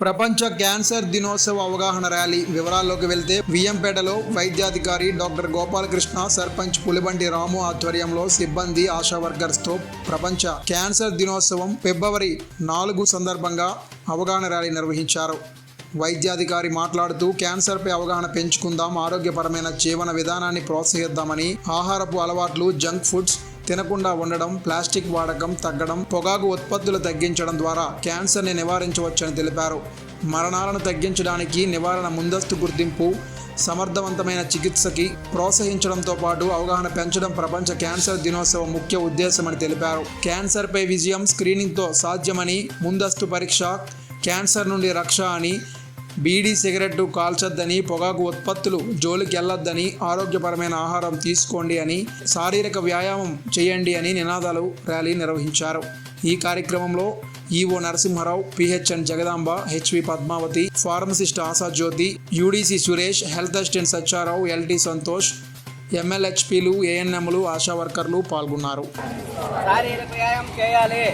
ప్రపంచ క్యాన్సర్ దినోత్సవ అవగాహన ర్యాలీ వివరాల్లోకి వెళ్తే విఎంపేటలో వైద్యాధికారి డాక్టర్ గోపాలకృష్ణ సర్పంచ్ పులిబండి రాము ఆధ్వర్యంలో సిబ్బంది ఆశా వర్కర్స్తో ప్రపంచ క్యాన్సర్ దినోత్సవం ఫిబ్రవరి నాలుగు సందర్భంగా అవగాహన ర్యాలీ నిర్వహించారు. వైద్యాధికారి మాట్లాడుతూ క్యాన్సర్పై అవగాహన పెంచుకుందాం ఆరోగ్యపరమైన జీవన విధానాన్ని ప్రోత్సహిద్దామని ఆహారపు అలవాట్లు జంక్ ఫుడ్స్ తినకుండా ఉండడం ప్లాస్టిక్ వాడకం తగ్గడం పొగాకు ఉత్పత్తులు తగ్గించడం ద్వారా క్యాన్సర్ని నివారించవచ్చని తెలిపారు. మరణాలను తగ్గించడానికి నివారణ ముందస్తు గుర్తింపు సమర్థవంతమైన చికిత్సకి ప్రోత్సహించడంతో పాటు అవగాహన పెంచడం ప్రపంచ క్యాన్సర్ దినోత్సవం ముఖ్య ఉద్దేశమని తెలిపారు. క్యాన్సర్పై విజయం స్క్రీనింగ్తో సాధ్యమని ముందస్తు పరీక్ష క్యాన్సర్ నుండి రక్ష అని బీడీ సిగరెట్టు కాల్చొద్దని పొగాకు ఉత్పత్తులు జోలికి వెళ్ళొద్దని ఆరోగ్యపరమైన ఆహారం తీసుకోండి అని శారీరక వ్యాయామం చేయండి అని నినాదాలు ర్యాలీ నిర్వహించారు. ఈ కార్యక్రమంలో EO Narasimha Rao PHN Jagadamba HV Padmavathi pharmacist Ashajyothi UDC Suresh health assistant Satyarao LT Santosh ఎంఎల్హెచ్పీలు ఏఎన్ఎంలు ఆశా వర్కర్లు పాల్గొన్నారు. శారీరక వ్యాయామం చేయాలి.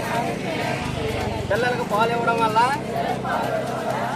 పిల్లలకు పాలు ఇవ్వడం వల్ల